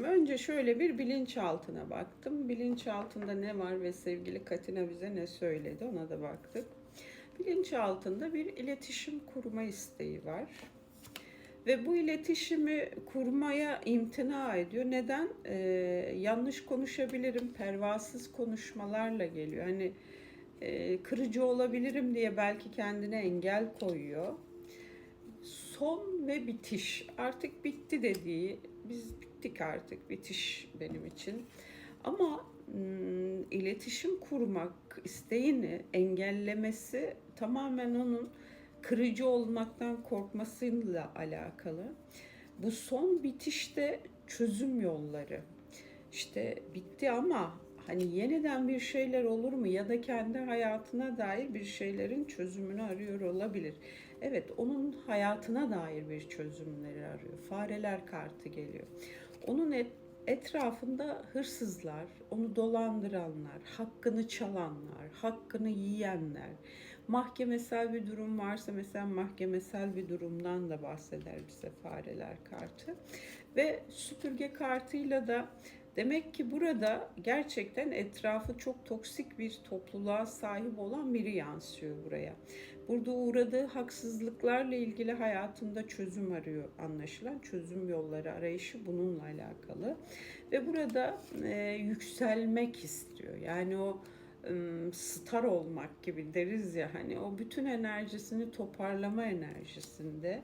Önce şöyle bir bilinçaltına baktım. Bilinçaltında ne var ve sevgili Katina bize ne söyledi ona da baktık. Bilinçaltında bir iletişim kurma isteği var. Ve bu iletişimi kurmaya imtina ediyor. Neden? Ee, yanlış konuşabilirim, pervasız konuşmalarla geliyor. Hani e, kırıcı olabilirim diye belki kendine engel koyuyor. Son ve bitiş. Artık bitti dediği, biz bittik artık, bitiş benim için. Ama iletişim kurmak isteğini engellemesi tamamen onun kırıcı olmaktan korkmasıyla alakalı. Bu son bitişte çözüm yolları. İşte bitti ama hani yeniden bir şeyler olur mu ya da kendi hayatına dair bir şeylerin çözümünü arıyor olabilir. Evet onun hayatına dair bir çözümleri arıyor. Fareler kartı geliyor. Onun et, etrafında hırsızlar, onu dolandıranlar, hakkını çalanlar, hakkını yiyenler, mahkemesel bir durum varsa mesela mahkemesel bir durumdan da bahseder bize fareler kartı. Ve süpürge kartıyla da demek ki burada gerçekten etrafı çok toksik bir topluluğa sahip olan biri yansıyor buraya. Burada uğradığı haksızlıklarla ilgili hayatında çözüm arıyor anlaşılan. Çözüm yolları arayışı bununla alakalı. Ve burada e, yükselmek istiyor. Yani o star olmak gibi deriz ya hani o bütün enerjisini toparlama enerjisinde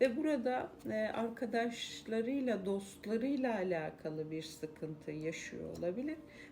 ve burada e, arkadaşlarıyla dostlarıyla alakalı bir sıkıntı yaşıyor olabilir.